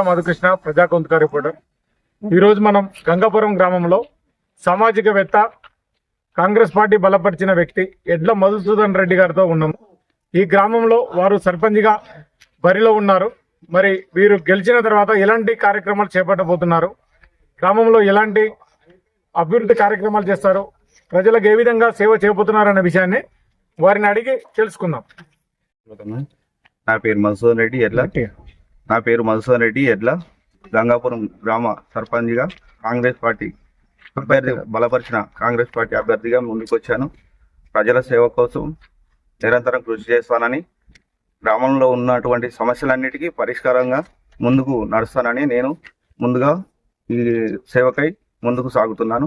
దుగ్గాల మధుకృష్ణ ప్రజా కొంతక రిపోర్టర్. ఈరోజు మనం గంగాపురం గ్రామంలో సామాజికవేత్త కాంగ్రెస్ పార్టీ బలపరిచిన వ్యక్తి ఎడ్ల మధుసూదన్ రెడ్డి గారితో ఉన్నాము. ఈ గ్రామంలో వారు సర్పంచ్గా బరిలో ఉన్నారు. మరి వీరు గెలిచిన తర్వాత ఎలాంటి కార్యక్రమాలు చేపట్టబోతున్నారు? గ్రామంలో ఎలాంటి అభివృద్ధి కార్యక్రమాలు చేస్తారు? ప్రజలకు ఏ విధంగా సేవ చేయబోతున్నారు అనే విషయాన్ని వారిని అడిగి తెలుసుకుందాం. నా పేరు మధుసూదన్ రెడ్డి ఎడ్ల. నా పేరు మధుసూదన్ రెడ్డి ఎడ్ల గంగాపురం గ్రామ సర్పంచ్గా కాంగ్రెస్ పార్టీ అభ్యర్థి బలపరిచిన కాంగ్రెస్ పార్టీ అభ్యర్థిగా ముందుకొచ్చాను. ప్రజల సేవ కోసం నిరంతరం కృషి చేస్తానని గ్రామంలో ఉన్నటువంటి సమస్యలన్నిటికీ పరిష్కారంగా ముందుకు నడుస్తానని నేను ముందుగా ఈ సేవకై ముందుకు సాగుతున్నాను.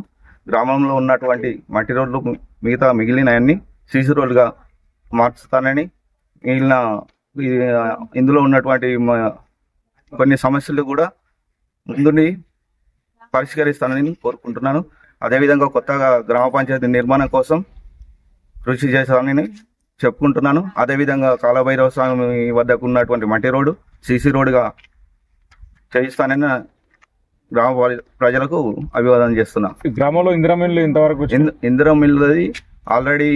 గ్రామంలో ఉన్నటువంటి మట్టి రోడ్లు మిగతా మిగిలినవన్నీ సీసీ రోడ్లుగా మార్చుతానని మిగిలిన ఇందులో ఉన్నటువంటి కొన్ని సమస్యలు కూడా ముందుండి పరిష్కరిస్తానని కోరుకుంటున్నాను. అదేవిధంగా కొత్తగా గ్రామ పంచాయతీ నిర్మాణం కోసం కృషి చేస్తానని చెప్పుకుంటున్నాను. అదేవిధంగా కాలభైరవ స్వామి వద్దకు ఉన్నటువంటి మట్టి రోడ్డు సీసీ రోడ్డుగా చేయిస్తానని గ్రామ ప్రజలకు అభివాదం చేస్తున్నాను. ఈ గ్రామంలో ఇందిరామిన్లు ఇంతవరకు వచ్చి- ఇంద- ఇందిరం ఇల్లుది ఆల్రెడీ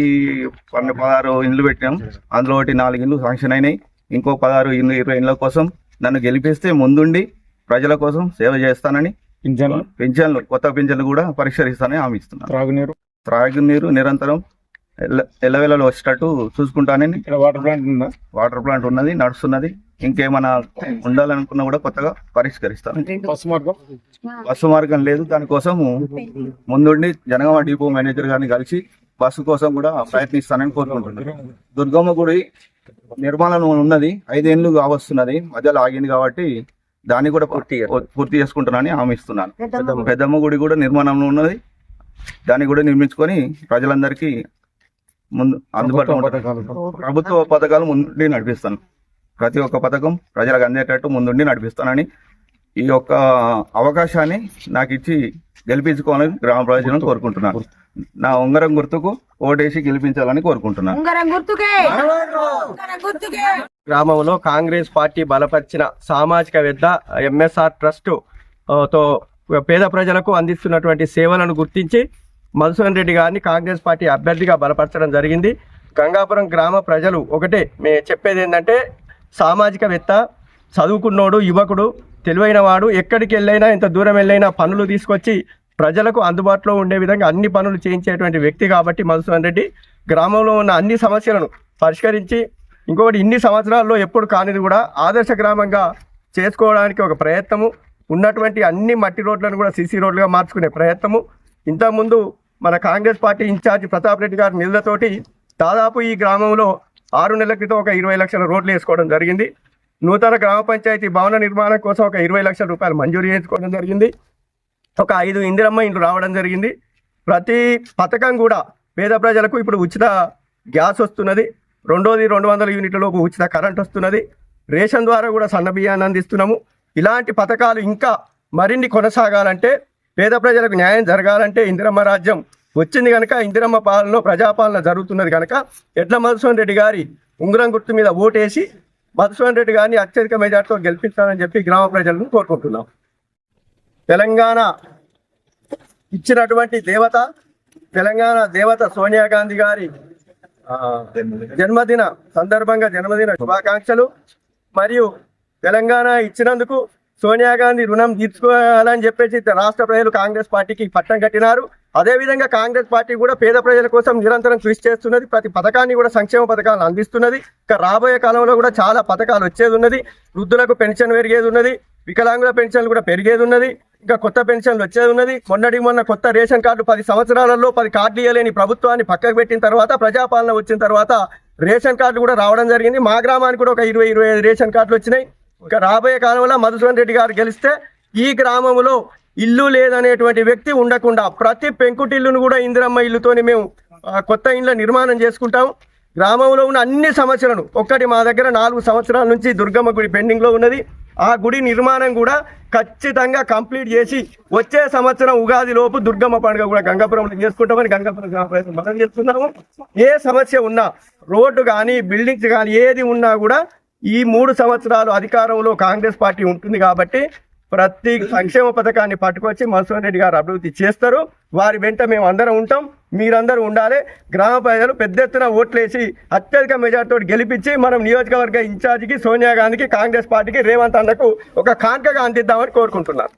పన్నె పదహారు ఇండ్లు పెట్టాం అందులో ఒకటి నాలుగు ఇండ్లు శాంక్షన్ అయినాయి. ఇంకో పదహారు ఇండ్లు ఇరవై ఇండ్ల కోసం నన్ను గెలిపిస్తే ముందుండి ప్రజల కోసం సేవ చేస్తానని పింఛన్లు. పింఛన్లు కొత్త పింఛన్లు కూడా పరిష్కరిస్తానని హామీ ఇస్తున్నాను. త్రాగునీరు. త్రాగునీరు నిరంతరం ఎల్ల ఎల్లవేళలో వచ్చేటట్టు చూసుకుంటానని వాటర్ ప్లాంట్ ఉందా? వాటర్ ప్లాంట్ ఉన్నది నడుస్తున్నది. ఇంకేమైనా ఉండాలనుకున్నా కూడా కొత్తగా పరిష్కరిస్తాను. బస్సు మార్గం? బస్సు మార్గం లేదు. దానికోసం ముందుండి జనగామ డిపో మేనేజర్ గారిని కలిసి బస్సు కోసం కూడా ప్రయత్నిస్తానని కోరుకుంటున్నాను. దుర్గమ్మ గుడి నిర్మాణం ఉన్నది. ఐదేళ్ళు కావస్తున్నది. మధ్యలో ఆగింది కాబట్టి దాన్ని కూడా పూర్తి పూర్తి చేసుకుంటున్నానని హామీ ఇస్తున్నాను. పెద్దమ్మ గుడి. కూడా నిర్మాణంలో ఉన్నది. దాన్ని కూడా నిర్మించుకొని ప్రజలందరికీ ముందు అందుబాటులో ప్రభుత్వ పథకాలు. ముందుండి నడిపిస్తాను. ప్రతి ఒక్క పథకం ప్రజలకు అందేటట్టు ముందుండి నడిపిస్తానని ఈ యొక్క అవకాశాన్ని నాకు ఇచ్చి గెలిపించుకోవాలని గ్రామ ప్రజలను కోరుకుంటున్నాను. నా ఉంగరం గుర్తుకు ఓటేసి గెలిపించాలని కోరుకుంటున్నాను గ్రామంలో కాంగ్రెస్ పార్టీ బలపరిచిన సామాజికవేత్త ఎంఎస్ఆర్ ట్రస్ట్తో పేద ప్రజలకు అందిస్తున్నటువంటి సేవలను గుర్తించి మధుసూదన్ రెడ్డి గారిని కాంగ్రెస్ పార్టీ అభ్యర్థిగా బలపరచడం జరిగింది. గంగాపురం గ్రామ ప్రజలు ఒకటే మే చెప్పేది ఏంటంటే సామాజికవేత్త చదువుకున్నోడు యువకుడు తెలివైన వాడు ఎక్కడికి వెళ్ళైనా ఎంత దూరం వెళ్ళైనా పనులు తీసుకొచ్చి ప్రజలకు అందుబాటులో ఉండే విధంగా అన్ని పనులు చేయించేటువంటి వ్యక్తి కాబట్టి మధుసూదన్ రెడ్డి గ్రామంలో ఉన్న అన్ని సమస్యలను పరిష్కరించి ఇంకొకటి ఇన్ని సంవత్సరాల్లో ఎప్పుడు కానిది కూడా ఆదర్శ గ్రామంగా చేసుకోవడానికి ఒక ప్రయత్నము ఉన్నటువంటి అన్ని మట్టి రోడ్లను కూడా సీసీ రోడ్లుగా మార్చుకునే ప్రయత్నము. ఇంతకుముందు మన Congress party in charge Pratap Reddy గారి నిధులతోటి దాదాపు ఈ గ్రామంలో ఆరు నెలల క్రితం ఒక ఇరవై లక్షల రోడ్లు వేసుకోవడం జరిగింది. నూతన గ్రామ పంచాయతీ భవన నిర్మాణం కోసం ఒక ఇరవై లక్షల రూపాయలు మంజూరు చేసుకోవడం జరిగింది. ఒక ఐదు ఇందిరమ్మ ఇంట్లో రావడం జరిగింది. ప్రతి పథకం కూడా పేద ప్రజలకు ఇప్పుడు ఉచిత గ్యాస్ వస్తున్నది. రెండోది రెండు వందల యూనిట్లలోపు ఉచిత కరెంట్ వస్తున్నది. రేషన్ ద్వారా కూడా సన్న బియ్యాన్ని అందిస్తున్నాము. ఇలాంటి పథకాలు ఇంకా మరిన్ని కొనసాగాలంటే పేద ప్రజలకు న్యాయం జరగాలంటే ఇందిరమ్మ రాజ్యం వచ్చింది కనుక ఇందిరమ్మ పాలనలో ప్రజాపాలన జరుగుతున్నది కనుక ఎడ్ల మధుసూన్ రెడ్డి గారి ఉంగరం గుర్తు మీద ఓటేసి మధుసూన్ రెడ్డి గారిని అత్యధిక మెజార్టీతో గెలిపించాలని చెప్పి గ్రామ ప్రజలను కోరుకుంటున్నాం. తెలంగాణ ఇచ్చినటువంటి దేవత తెలంగాణ దేవత సోనియా గాంధీ గారి జన్మదిన సందర్భంగా జన్మదిన శుభాకాంక్షలు. మరియు తెలంగాణ ఇచ్చినందుకు సోనియా గాంధీ రుణం తీర్చుకోవాలని చెప్పేసి రాష్ట్ర ప్రజలు కాంగ్రెస్ పార్టీకి పట్టం కట్టినారు. అదేవిధంగా కాంగ్రెస్ పార్టీ కూడా పేద ప్రజల కోసం నిరంతరం కృషి చేస్తున్నది. ప్రతి పథకాన్ని కూడా సంక్షేమ పథకాలను అందిస్తున్నది. ఇక రాబోయే కాలంలో కూడా చాలా పథకాలు వచ్చేది ఉన్నది. వృద్ధులకు పెన్షన్ పెరిగేది ఉన్నది. వికలాంగుల పెన్షన్లు కూడా పెరిగేది ఉన్నది. ఇంకా కొత్త పెన్షన్లు వచ్చేది ఉన్నది. మొన్నటి మొన్న కొత్త రేషన్ కార్డు పది సంవత్సరాలలో పది కార్డులు ఇవ్వలేని ప్రభుత్వాన్ని పక్కకు పెట్టిన తర్వాత ప్రజాపాలన వచ్చిన తర్వాత రేషన్ కార్డు కూడా రావడం జరిగింది. మా గ్రామానికి కూడా ఒక ఇరవై ఇరవై ఐదు రేషన్ కార్డులు వచ్చినాయి. ఇంకా రాబోయే కాలంలో మధుసూదన్ రెడ్డి గారు గెలిస్తే ఈ గ్రామంలో ఇల్లు లేదనేటువంటి వ్యక్తి ఉండకుండా ప్రతి పెంకుటిల్లును కూడా ఇందిరమ్మ ఇల్లుతోని మేము కొత్త ఇండ్ల నిర్మాణం చేసుకుంటాం గ్రామంలో ఉన్న అన్ని సమస్యలను ఒక్కటి మా దగ్గర నాలుగు సంవత్సరాల నుంచి దుర్గమ్మ గుడి పెండింగ్లో ఉన్నది. ఆ గుడి నిర్మాణం కూడా ఖచ్చితంగా కంప్లీట్ చేసి వచ్చే సంవత్సరం ఉగాది లోపు దుర్గమ్మ పండుగ కూడా గంగాపురంలో చేసుకుంటామని గంగాపురం గ్రామ మనం చేస్తున్నాము ఏ సమస్య ఉన్నా రోడ్డు కానీ బిల్డింగ్స్ కానీ ఏది ఉన్నా కూడా ఈ మూడు సంవత్సరాలు అధికారంలో కాంగ్రెస్ పార్టీ ఉంటుంది కాబట్టి ప్రతి సంక్షేమ పథకాన్ని పట్టుకొచ్చి మధుసూదన్ రెడ్డి గారు అభివృద్ధి చేస్తారు. వారి వెంట మేము అందరం ఉంటాం. మీరందరూ ఉండాలి. గ్రామ ప్రజలు పెద్ద ఎత్తున ఓట్లేసి అత్యధిక మెజార్టీతో గెలిపించి మనం నియోజకవర్గ ఇన్ఛార్జికి సోనియా గాంధీకి కాంగ్రెస్ పార్టీకి రేవంత్ అన్నకు ఒక కాన్కగా అందిద్దామని కోరుకుంటున్నాను.